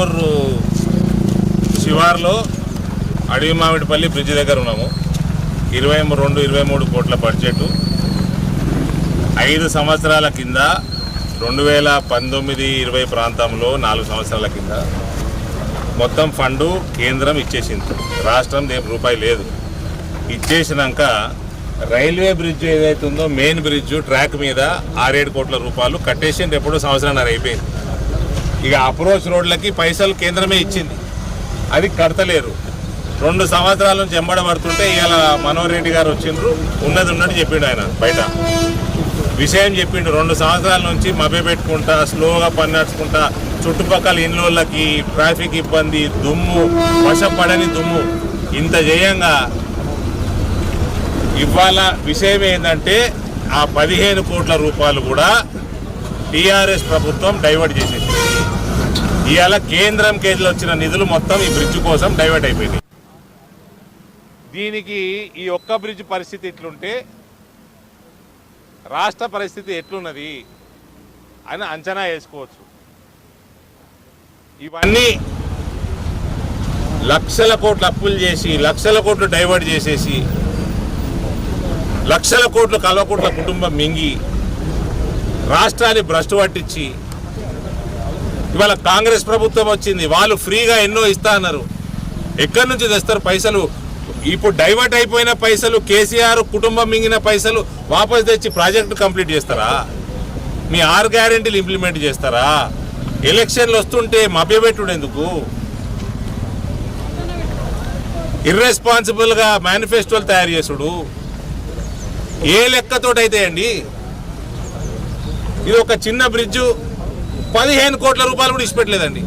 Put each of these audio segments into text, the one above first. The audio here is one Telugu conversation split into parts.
ఆర్మూర్ శివార్లో అడవి మామిడిపల్లి బ్రిడ్జ్ దగ్గర ఉన్నాము. ఇరవై రెండు ఇరవై మూడు కోట్ల బడ్జెట్. ఐదు సంవత్సరాల కింద రెండు వేల పంతొమ్మిది ఇరవై ప్రాంతంలో నాలుగు సంవత్సరాల కింద మొత్తం ఫండు కేంద్రం ఇచ్చేసింది. రాష్ట్రం దేని రూపాయి లేదు. ఇచ్చేసినాక రైల్వే బ్రిడ్జ్ ఏదైతుందో ఉందో మెయిన్ బ్రిడ్జ్ ట్రాక్ మీద ఆరేడు కోట్ల రూపాయలు కట్టేసి ఎప్పుడో సంవత్సరాన్నర అయిపోయింది. ఇక అప్రోచ్ రోడ్లకి పైసలు కేంద్రమే ఇచ్చింది. అది కడతలేరు. రెండు సంవత్సరాల నుంచి ఎంబడబడుతుంటే ఇవాళ మనోహర్ రెడ్డి గారు వచ్చిండ్రు. ఉన్నది ఉన్నట్టు చెప్పిండు ఆయన బయట. విషయం చెప్పిండు. రెండు సంవత్సరాల నుంచి మభ్య పెట్టుకుంటా స్లోగా పని నడుచుకుంటా చుట్టుపక్కల ఇండ్లకి ట్రాఫిక్ ఇబ్బంది దుమ్ము వశపడని దుమ్ము. ఇంత చేయంగా ఇవాళ విషయం ఏంటంటే ఆ పదిహేను కోట్ల రూపాయలు కూడా టీఆర్ఎస్ ప్రభుత్వం డైవర్ట్ చేసేసింది ఇవాళ కేంద్రం కేజీలో వచ్చిన నిధులు మొత్తం ఈ బ్రిడ్జ్ కోసం డైవర్ట్ అయిపోయింది దీనికి ఈ ఒక్క బ్రిడ్జ్ పరిస్థితి ఎట్లుంటే రాష్ట్ర పరిస్థితి ఎట్లున్నది అని అంచనా వేసుకోవచ్చు. ఇవన్నీ లక్షల కోట్లు అప్పులు చేసి లక్షల కోట్లు డైవర్ట్ చేసేసి లక్షల కోట్లు కల్వకోట్ల కుటుంబం మింగి రాష్ట్రాన్ని భ్రష్టు పట్టించి ఇవాళ కాంగ్రెస్ ప్రభుత్వం వచ్చింది. వాళ్ళు ఫ్రీగా ఎన్నో ఇస్తా అన్నారు. ఎక్కడి నుంచి తెస్తారు పైసలు? ఇప్పుడు డైవర్ట్ అయిపోయిన పైసలు కేసీఆర్ కుటుంబం మింగిన పైసలు వాపస్ తెచ్చి ప్రాజెక్టు కంప్లీట్ చేస్తారా? మీ ఆరు గ్యారెంటీలు ఇంప్లిమెంట్ చేస్తారా? ఎలక్షన్లు వస్తుంటే మభ్యపెట్టుడు ఎందుకు ఇర్రెస్పాన్సిబుల్గా మేనిఫెస్టోలు తయారు చేసుడు. ఏ లెక్కతోటైతే అండి? ఇది ఒక చిన్న బ్రిడ్జు. పదిహేను కోట్ల రూపాయలు కూడా ఇచ్చిపెట్టలేదండి.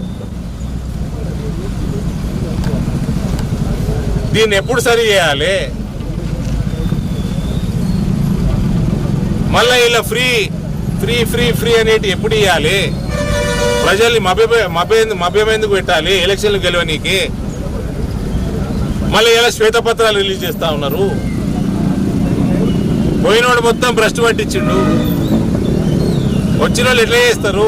దీన్ని ఎప్పుడు సరి చేయాలి? మళ్ళీ ఇలా ఫ్రీ ఫ్రీ ఫ్రీ ఫ్రీ అనేటి ఎప్పుడు ఇవ్వాలి ప్రజల్ని మభ్య మభ్య పెట్టాలి? ఎలక్షన్లు గెలవనీకి. మళ్ళీ ఇలా శ్వేతపత్రాలు రిలీజ్ చేస్తా ఉన్నారు. పోయినోడు మొత్తం భ్రష్టు పట్టించిండు. వచ్చిన వాళ్ళు ఎట్లా చేస్తారు?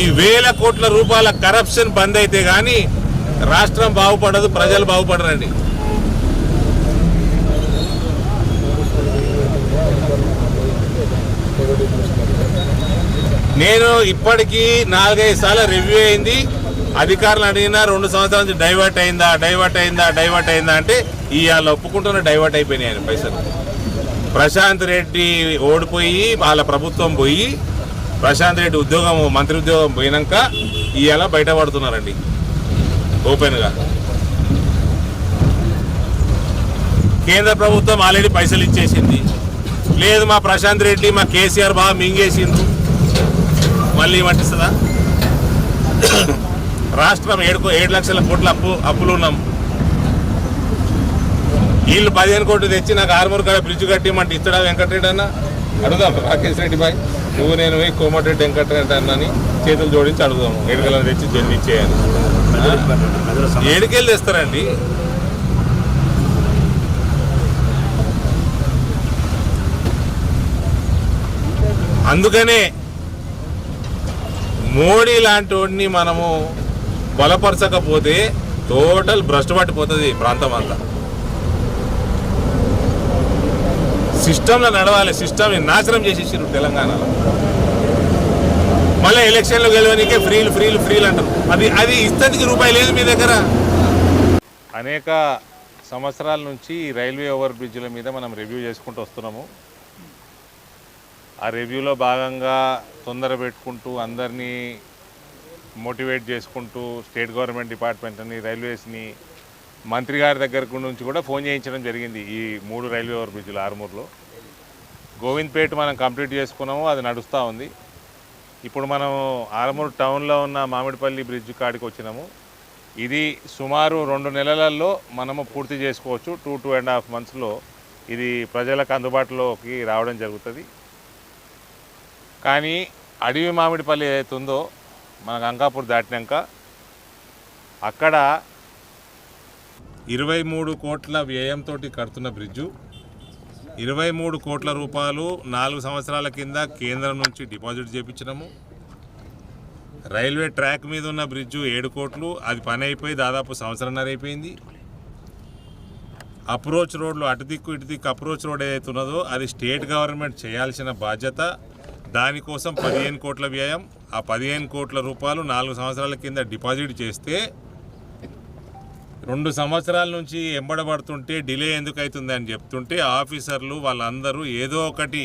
ఈ వేల కోట్ల రూపాయల కరప్షన్ బంద్ అయితే కానీ రాష్ట్రం బాగుపడదు ప్రజలు బాగుపడరండి. నేను ఇప్పటికీ నాలుగైదు సార్లు రివ్యూ అయింది. అధికారులు అడిగినా రెండు సంవత్సరాల నుంచి డైవర్ట్ అయిందా డైవర్ట్ అయిందా డైవర్ట్ అయిందా అంటే ఇవాళ ఒప్పుకుంటున్న డైవర్ట్ అయిపోయినాయి పైసలు. ప్రశాంత్ రెడ్డి ఓడిపోయి వాళ్ళ ప్రభుత్వం పోయి ప్రశాంత్ రెడ్డి ఉద్యోగం మంత్రి ఉద్యోగం పోయినాక ఇవాళ బయటపడుతున్నారండి? ఓపెన్గా. కేంద్ర ప్రభుత్వం ఆల్రెడీ పైసలు ఇచ్చేసింది. లేదు మా ప్రశాంత్ రెడ్డి మా కేసీఆర్ బాగా మింగేసిండు మళ్ళీ పట్టిస్తుందా రాష్ట్రం ఏడు ఏడు లక్షల కోట్ల అప్పు అప్పులు ఉన్నాం. వీళ్ళు పదిహేను కోట్లు తెచ్చి నాకు ఆరుమూరు కాడ బ్రిడ్జ్ కట్టిమంటే ఇస్తాడా వెంకటరెడ్డి అన్న? అడుగుదాం. రాకేష్ రెడ్డి బాయ్ నువ్వు నేను పోయి కోమటిరెడ్డి వెంకటరెడ్డి అన్నని చేతులు జోడించి అడుగుదాము ఏడుకలను తెచ్చి జల్లి ఇచ్చేయాలి. ఏడుకెళ్ళి తెస్తారండి. అందుకనే మోడీ లాంటి వాడిని మనము బలపరచకపోతే టోటల్ భ్రష్టు పట్టిపోతుంది ఈ ప్రాంతం అంతా. సిస్టంలో నడవాలి సిస్టమ్ని నాశనం చేసేసారు తెలంగాణలో. మళ్ళీ ఎలక్షన్లు గెలవనికే ఫ్రీలు ఫ్రీలు ఫ్రీలు అంటారు. అది అది ఇస్తానికి రూపాయి లేదు మీ దగ్గర? అనేక సంవత్సరాల నుంచి ఈ రైల్వే ఓవర్ బ్రిడ్జ్ల మీద మనం రివ్యూ చేసుకుంటూ వస్తున్నాము. ఆ రివ్యూలో భాగంగా తొందర పెట్టుకుంటూ అందరినీ మోటివేట్ చేసుకుంటూ స్టేట్ గవర్నమెంట్ డిపార్ట్మెంట్ని రైల్వేస్ని మంత్రి గారి దగ్గర నుంచి కూడా ఫోన్ చేయించడం జరిగింది ఈ మూడు రైల్వే ఓవర్ బ్రిడ్జ్లు ఆరుమూరులో. గోవింద్పేట మనం కంప్లీట్ చేసుకున్నాము అది నడుస్తూ ఉంది. ఇప్పుడు మనం ఆరుమూరు టౌన్లో ఉన్న మామిడిపల్లి బ్రిడ్జ్ కాడికి వచ్చినాము. ఇది సుమారు రెండు నెలలలో మనము పూర్తి చేసుకోవచ్చు. టూ టూ అండ్ హాఫ్ మంత్స్లో ఇది ప్రజలకు అందుబాటులోకి రావడం జరుగుతుంది. కానీ అడవి మామిడిపల్లి ఏదైతుందో ఉందో మనకు అంకాపూర్ దాటినాక అక్కడ ఇరవై మూడు కోట్ల వ్యయంతో కడుతున్న బ్రిడ్జు. ఇరవై మూడు కోట్ల రూపాయలు నాలుగు సంవత్సరాల కింద కేంద్రం నుంచి డిపాజిట్ చేయించినాము రైల్వే ట్రాక్ మీద ఉన్న బ్రిడ్జు ఏడు కోట్లు అది పని అయిపోయి దాదాపు సంవత్సరంన్నర అయిపోయింది. అప్రోచ్ రోడ్లు అటు దిక్కు ఇటు దిక్కు అప్రోచ్ రోడ్ ఏదైతే ఉన్నదో అది స్టేట్ గవర్నమెంట్ చేయాల్సిన బాధ్యత. దానికోసం పదిహేను కోట్ల వ్యయం. ఆ పదిహేను కోట్ల రూపాయలు నాలుగు సంవత్సరాల కింద డిపాజిట్ చేస్తే రెండు సంవత్సరాల నుంచి ఎంబడబడుతుంటే డిలే ఎందుకు అవుతుంది అని చెప్తుంటే ఆఫీసర్లు వాళ్ళందరూ ఏదో ఒకటి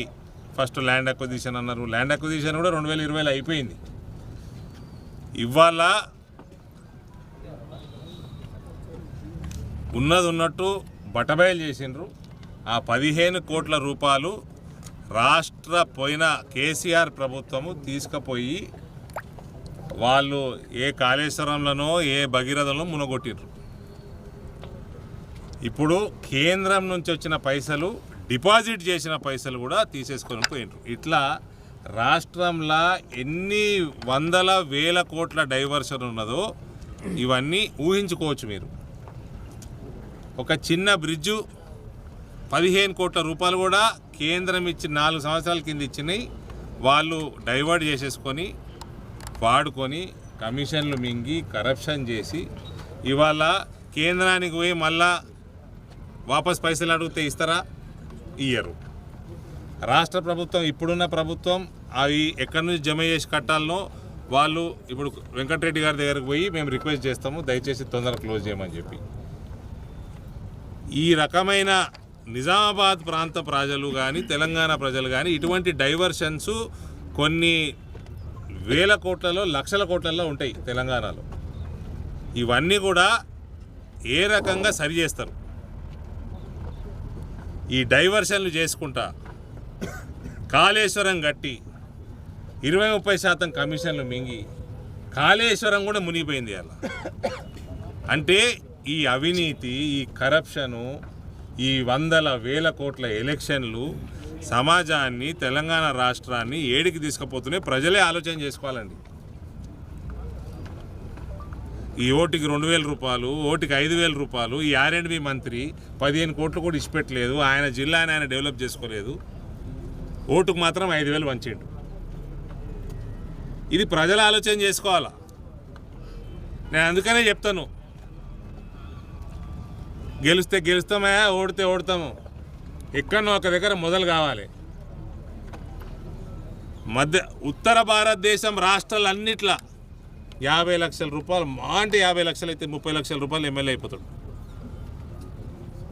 ఫస్ట్ ల్యాండ్ అక్విజిషన్ అన్నారు. ల్యాండ్ అక్విజిషన్ కూడా రెండు వేల ఇరవైలో అయిపోయింది. ఇవాళ ఉన్నది ఉన్నట్టు బటబయలు చేసిండ్రు. ఆ పదిహేను కోట్ల రూపాయలు రాష్ట్ర పోయిన కేసీఆర్ ప్రభుత్వము తీసుకుపోయి వాళ్ళు ఏ కాళేశ్వరంలోనో ఏ భగీరథంలో మునగొట్టిండ్రు. ఇప్పుడు కేంద్రం నుంచి వచ్చిన పైసలు డిపాజిట్ చేసిన పైసలు కూడా తీసేసుకొని పోయిండ్రు. ఇట్లా రాష్ట్రంలో ఎన్ని వందల వేల కోట్ల డైవర్షన్ ఉన్నదో ఇవన్నీ ఊహించుకోవచ్చు మీరు. ఒక చిన్న బ్రిడ్జు పదిహేను కోట్ల రూపాయలు కూడా కేంద్రం ఇచ్చి నాలుగు సంవత్సరాల కింద ఇచ్చినాయి. వాళ్ళు డైవర్ట్ చేసేసుకొని వాడుకొని కమిషన్లు మింగి కరప్షన్ చేసి ఇవాళ కేంద్రానికి పోయి మళ్ళా వాపస్ పైసలు అడిగితే ఇస్తారా? ఇయ్యరు. రాష్ట్ర ప్రభుత్వం ఇప్పుడున్న ప్రభుత్వం అవి ఎక్కడి నుంచి జమ చేసి కట్టాలనో వాళ్ళు ఇప్పుడు వెంకటరెడ్డి గారి దగ్గరకు పోయి మేము రిక్వెస్ట్ చేస్తాము దయచేసి తొందరగా క్లోజ్ చేయమని చెప్పి. ఈ రకమైన నిజామాబాద్ ప్రాంత ప్రజలు కానీ తెలంగాణ ప్రజలు కానీ ఇటువంటి డైవర్షన్స్ కొన్ని వేల కోట్లలో లక్షల కోట్లలో ఉంటాయి తెలంగాణలో. ఇవన్నీ కూడా ఏ రకంగా సరి చేస్తారు? ఈ డైవర్షన్లు చేసుకుంటా. కాళేశ్వరం గట్టి ఇరవై ముప్పై శాతం కమిషన్లు మింగి కాళేశ్వరం కూడా మునిగిపోయింది అలా. అంటే ఈ అవినీతి ఈ కరప్షను ఈ వందల వేల కోట్ల ఎలక్షన్లు సమాజాన్ని తెలంగాణ రాష్ట్రాన్ని ఏడికి తీసుకుపోతున్నాయి ప్రజలే ఆలోచన చేసుకోవాలండి. ఈ ఓటుకి రెండు వేల రూపాయలు ఓటుకి ఐదు వేల రూపాయలు ఈ ఆర్ఎండ్బి మంత్రి పదిహేను కోట్లు కూడా ఇచ్చిపెట్టలేదు ఆయన జిల్లాని ఆయన డెవలప్ చేసుకోలేదు. ఓటుకు మాత్రం ఐదు వేలు వంచేయండు. ఇది ప్రజలు ఆలోచన చేసుకోవాలా? నేను అందుకనే చెప్తాను. గెలిస్తే గెలుస్తామే ఓడితే ఓడతాము. ఎక్కడో ఒక దగ్గర మొదలు కావాలి. మధ్య ఉత్తర భారతదేశం రాష్ట్రాలన్నిట్లా యాభై లక్షల రూపాయలు మా అంటే యాభై లక్షలు అయితే ముప్పై లక్షల రూపాయలు ఎమ్మెల్యే అయిపోతాడు.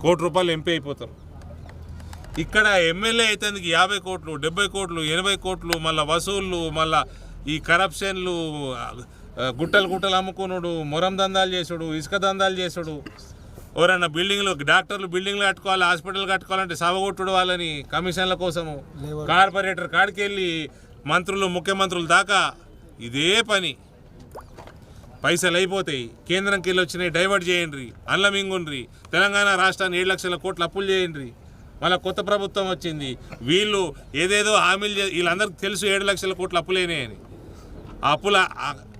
కోటి రూపాయలు ఎంపీ అయిపోతారు. ఇక్కడ ఎమ్మెల్యే అయితే యాభై కోట్లు డెబ్బై కోట్లు ఎనభై కోట్లు మళ్ళీ వసూళ్ళు మళ్ళా ఈ కరప్షన్లు గుట్టలు గుట్టలు అమ్ముకున్నాడు మొరం దందాలు చేసుడు ఇసుక దందాలు చేసుడు. ఎవరైనా బిల్డింగ్లు డాక్టర్లు బిల్డింగ్లు కట్టుకోవాలి హాస్పిటల్ కట్టుకోవాలంటే సవగొట్టుడు వాళ్ళని కమిషన్ల కోసము. కార్పొరేటర్ కాడికి వెళ్ళి మంత్రులు ముఖ్యమంత్రులు దాకా ఇదే పని. పైసలు అయిపోతాయి. కేంద్రంకి వెళ్ళి వచ్చినాయి డైవర్ట్ చేయండి అల్లమింగుండ్రి తెలంగాణ రాష్ట్రాన్ని ఏడు లక్షల కోట్లు అప్పులు చేయండి మళ్ళీ కొత్త ప్రభుత్వం వచ్చింది. వీళ్ళు ఏదేదో హామీలు వీళ్ళందరికీ తెలుసు ఏడు లక్షల కోట్లు అప్పులేనాయని ఆ అప్పుల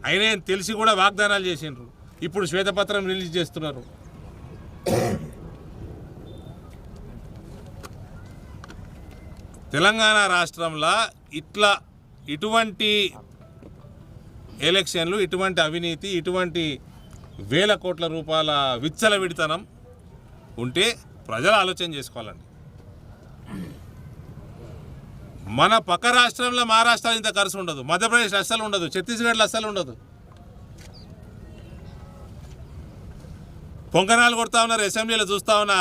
అయినా తెలిసి కూడా వాగ్దానాలు చేసిండ్రు. ఇప్పుడు శ్వేతపత్రం రిలీజ్ చేస్తున్నారు. తెలంగాణ రాష్ట్రంలో ఇట్లా ఇటువంటి ఎలక్షన్లు ఇటువంటి అవినీతి ఇటువంటి వేల కోట్ల రూపాయల విచ్చలవిడితనం ఉంటే ప్రజలు ఆలోచన చేసుకోవాలండి. మన పక్క రాష్ట్రంలో మహారాష్ట్ర ఇంత ఖర్చు ఉండదు. మధ్యప్రదేశ్ అస్సలు ఉండదు. ఛత్తీస్గఢ్లో అస్సలు ఉండదు. పొంగనాలు కొడతా ఉన్నారు అసెంబ్లీలో చూస్తా ఉన్న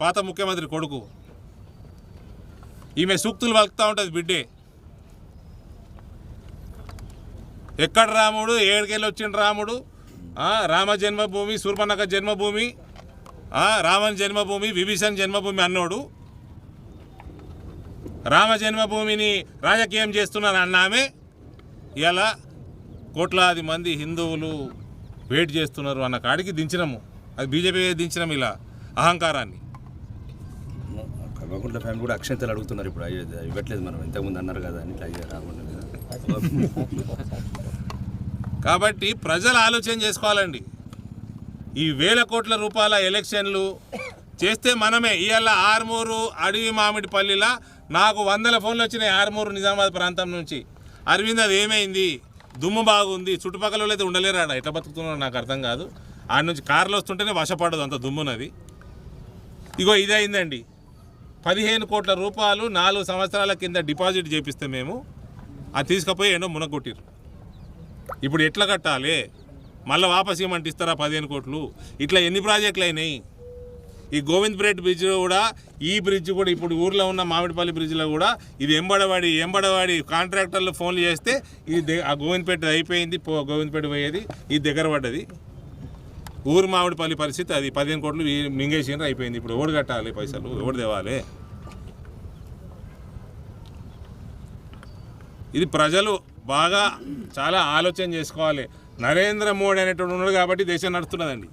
పాత ముఖ్యమంత్రి కొడుకు. ఈమె సూక్తులు పలుకుతూ ఉంటుంది బిడ్డే. ఎక్కడ రాముడు? ఏడుకెళ్ళి వచ్చిండు రాముడు? రామ జన్మభూమి సూర్పనక జన్మభూమి ఆ, రావణ్ జన్మభూమి విభీషణ్ జన్మభూమి అన్నోడు. రామ జన్మభూమిని రాజకీయం చేస్తున్నారు అన్నామే ఇలా కోట్లాది మంది హిందువులు వెయిట్ చేస్తున్నారు అన్న కాడికి దించినాము. అది బీజేపీ దించినాము ఇలా అహంకారాన్ని. కల్వకుంట్ల ఫ్యామిలీ కూడా అక్షంతలు అడుగుతున్నారు ఇప్పుడు. ఇవ్వట్లేదు మనం. ఇంతకుముందు అన్నారు కదా అని ఇట్లా రాకుండా కాబట్టి ప్రజలు ఆలోచన చేసుకోవాలండి. ఈ వేల కోట్ల రూపాయల ఎలక్షన్లు చేస్తే మనమే ఇవాళ ఆర్మూరు అడవి మామిడి పల్లిలా నాకు వందల ఫోన్లు వచ్చినాయి ఆర్మూరు నిజామాబాద్ ప్రాంతం నుంచి. అరవింద్ అది ఏమైంది? దుమ్ము బాగుంది. చుట్టుపక్కల అయితే ఉండలేరు ఆడ ఎట్లా బతుకుతున్నారో నాకు అర్థం కాదు. ఆడ నుంచి కారులో వస్తుంటేనే వశపడదు అంత దుమ్మునది ఇగో ఇదే అయిందండి పదిహేను కోట్ల రూపాయలు నాలుగు సంవత్సరాల కింద డిపాజిట్ చేపిస్తే మేము అది తీసుకుపోయి ఎన్నో మునగొట్టిరు ఇప్పుడు ఎట్లా కట్టాలి? మళ్ళీ వాపస్ ఇవ్వమంటే ఇస్తారా పదిహేను కోట్లు? ఇట్లా ఎన్ని ప్రాజెక్టులు అయినాయి? ఈ గోవింద్ బ్రిడ్జ్ కూడా ఈ బ్రిడ్జ్ కూడా ఇప్పుడు ఊర్లో ఉన్న మామిడిపల్లి బ్రిడ్జ్లో కూడా ఇది ఎంబడవాడి ఎంబడవాడి కాంట్రాక్టర్లు ఫోన్లు చేస్తే ఇది ఆ గోవిందపేట అయిపోయింది పో గోవిందపేట పోయేది ఇది దగ్గర పడ్డది. ఊరు మామిడిపల్లి పరిస్థితి అది. పదిహేను కోట్లు ఈ- అయిపోయింది. ఇప్పుడు ఎవడు కట్టాలి పైసలు? ఎవడు తేవాలి? ఇది ప్రజలు బాగా చాలా ఆలోచన చేసుకోవాలి. నరేంద్ర మోడీ అనేటువంటి ఉన్నాడు కాబట్టి దేశం నడుస్తున్నదండి.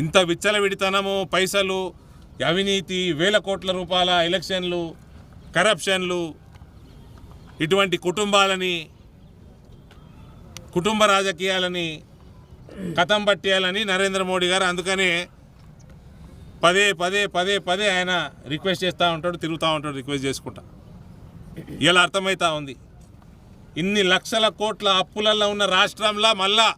ఇంత విచ్చలవిడితనము పైసలు అవినీతి వేల కోట్ల రూపాయల ఎలక్షన్లు కరప్షన్లు ఇటువంటి కుటుంబాలని కుటుంబ రాజకీయాలని కథం పట్టేయాలని నరేంద్ర మోడీ గారు అందుకనే పదే పదే పదే పదే ఆయన రిక్వెస్ట్ చేస్తూ ఉంటాడు తిరుగుతూ ఉంటాడు రిక్వెస్ట్ చేసుకుంటా. ఇలా అర్థమవుతా ఉంది. ఇన్ని లక్షల కోట్ల అప్పులలో ఉన్న రాష్ట్రంలో మళ్ళా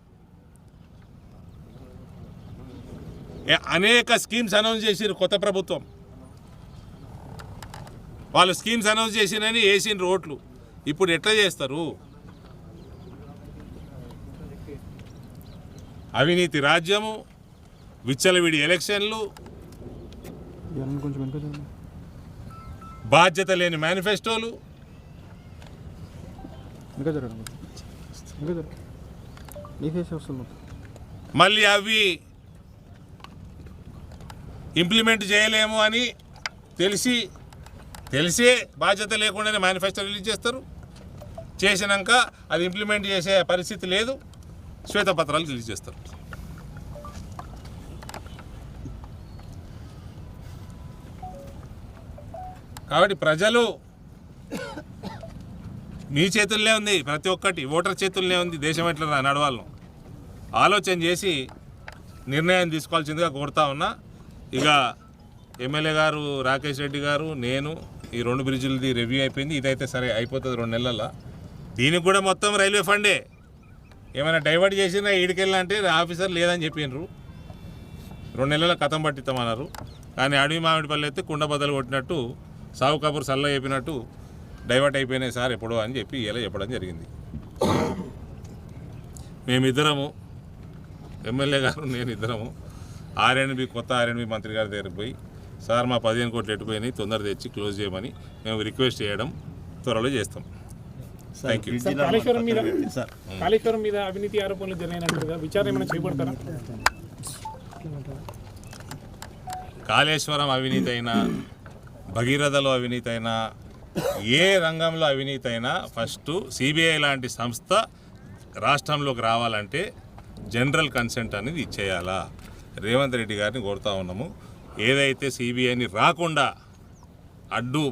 అనేక స్కీమ్స్ అనౌన్స్ చేసిరు కొత్త ప్రభుత్వం. వాళ్ళు స్కీమ్స్ అనౌన్స్ చేసినని వేసిన రోడ్లు ఇప్పుడు ఎట్లా చేస్తారు? అవినీతి రాజ్యము విచ్చలవిడి ఎలక్షన్లు బాధ్యత లేని మేనిఫెస్టోలు. మళ్ళీ అవి ఇంప్లిమెంట్ చేయలేము అని తెలిసి తెలిసే బాధ్యత లేకుండానే మేనిఫెస్టో రిలీజ్ చేస్తారు. చేసినాక అది ఇంప్లిమెంట్ చేసే పరిస్థితి లేదు. శ్వేతపత్రాలు రిలీజ్ చేస్తారు. కాబట్టి ప్రజలు మీ చేతుల్లో ఉంది ప్రతి ఒక్కటి ఓటర్ చేతుల్లో ఉంది దేశం ఎట్లా నడవాలను ఆలోచన చేసి నిర్ణయం తీసుకోవాల్సిందిగా కోరుతా ఉన్నా. ఇక ఎమ్మెల్యే గారు రాకేష్ రెడ్డి గారు నేను ఈ రెండు బ్రిడ్జులది రివ్యూ అయిపోయింది. ఇదైతే సరే అయిపోతుంది రెండు నెలల్లో దీనికి కూడా మొత్తం రైల్వే ఫండే. ఏమైనా డైవర్ట్ చేసినా ఈడికెళ్ళాలంటే ఆఫీసర్ లేదని చెప్పినారు రెండు నెలల కథం పట్టిస్తామన్నారు కానీ అడవి మామిడిపల్లి అయితే కుండ బద్దలు కొట్టినట్టు సావు కబూర్ సల్ల చెప్పినట్టు డైవర్ట్ అయిపోయినాయి సార్ ఎప్పుడో అని చెప్పి ఇలా చెప్పడం జరిగింది. మేమిద్దరము ఎమ్మెల్యే గారు నేను ఇద్దరము ఆర్ఎన్బి కొత్త ఆర్ఎన్బి మంత్రి గారి దగ్గరికి పోయి సార్ మా పదిహేను కోట్లు ఎట్టుపోయినాయి తొందర తెచ్చి క్లోజ్ చేయమని మేము రిక్వెస్ట్ చేయడం త్వరలో చేస్తాం. థ్యాంక్ యూ సార్ కాళేశ్వరం మీద కాళేశ్వరం మీద అవినీతి ఆరోపణలు జరిగినట్టుగా విచారణ ఏమైనా చేపడతారా కాళేశ్వరం అవినీతి అయినా భగీరథలో అవినీతి అయినా ఏ రంగంలో అవినీతి అయినా ఫస్ట్ సిబిఐ లాంటి సంస్థ రాష్ట్రంలోకి రావాలంటే జనరల్ కన్సెంట్ అనేది ఇచ్చేయాలా? రేవంత్ రెడ్డి గారిని కోరుతా ఉన్నాము. ఏదైతే సిబిఐని రాకుండా అడ్డు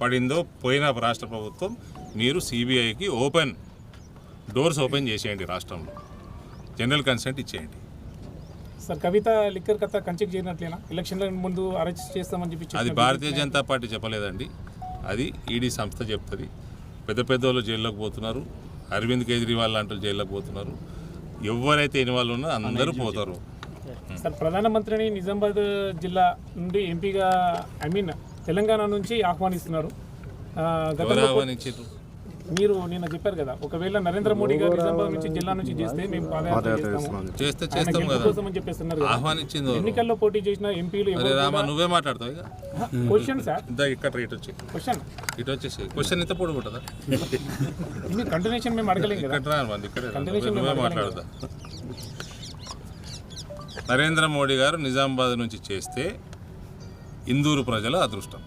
పడిందో పోయిన రాష్ట్ర ప్రభుత్వం మీరు సిబిఐకి ఓపెన్ డోర్స్ ఓపెన్ చేసేయండి రాష్ట్రంలో. జనరల్ కన్సెంట్ ఇచ్చేయండి. సార్ కవిత లిక్కర్ కథ కంచెకి చేరినట్లేనా? ఎలక్షన్ల ముందు అరెస్ట్ చేస్తామని చెప్పి అది భారతీయ జనతా పార్టీ చెప్పలేదండి. అది ఈడీ సంస్థ చెప్తుంది. పెద్ద పెద్ద వాళ్ళు జైల్లోకి పోతున్నారు. అరవింద్ కేజ్రీవాల్ లాంటి వాళ్ళు జైల్లోకి పోతున్నారు. ఎవరైతే ఇన్వాల్వ్ ఉన్నారో అందరూ పోతారు. సార్ ప్రధానమంత్రిని నిజామాబాద్ జిల్లా నుండి ఎంపీగా ఐ మీన్ తెలంగాణ నుంచి ఆహ్వానిస్తున్నారు. ఆహ్వానించారు? మీరు నిన్న చెప్పారు కదా ఒకవేళ నరేంద్ర మోడీ గారు నిజామాబాద్ నుంచి జిల్లా నుంచి చేస్తే మేము పాదయాత్ర చేస్తాము. చేస్తే చేస్తాం కదా. కోసం అని చెప్పేస్తున్నారు ఆహ్వానించింది? ఎన్నికల్లో పోటీ చేసిన ఎంపీలు అరే రామా నువ్వే మాట్లాడతావు ఇక. క్వశ్చన్ సార్ ఇక్కడ ఇటు వచ్చి. క్వశ్చన్ ఇటు వచ్చేసి. క్వశ్చన్ ఇంత పొడి ఉంటుందా? కంటిన్యూషన్ మేము అడగలేం కదా. ఇక్కడ Continuation నువ్వే మాట్లాడదా? నరేంద్ర మోడీ గారు నిజామాబాద్ నుంచి చేస్తే ఇందూరు ప్రజల అదృష్టం.